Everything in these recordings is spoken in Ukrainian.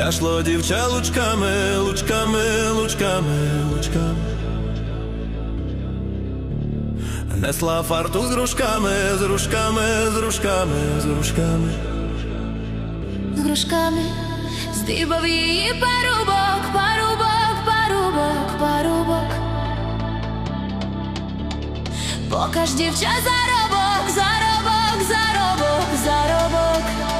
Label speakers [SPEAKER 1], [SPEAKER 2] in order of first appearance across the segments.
[SPEAKER 1] Я шло дівча лучками, лучками, лучками, лучками. Несла фартук з рушками, з рушками, з рушками, з рушками.
[SPEAKER 2] з грушками, здибав її парубок, парубок, парубок, парубок. Покаж дівча заробок, заробок, заробок, заробок.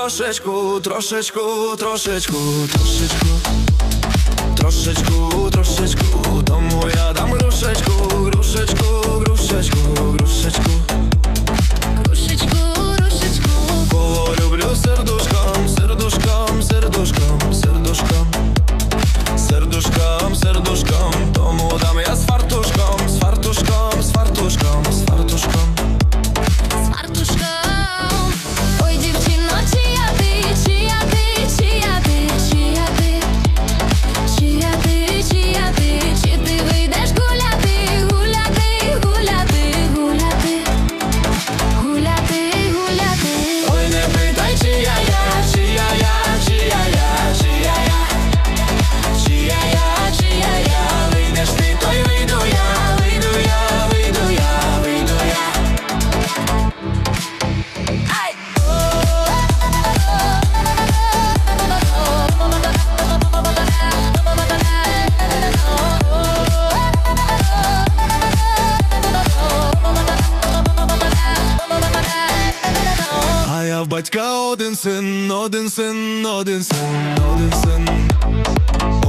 [SPEAKER 1] troszeczku, troszeczku, troszeczku, troszeczku,
[SPEAKER 2] troszeczku,
[SPEAKER 1] troszeczku. Я в батька один син, один син, один син, один син.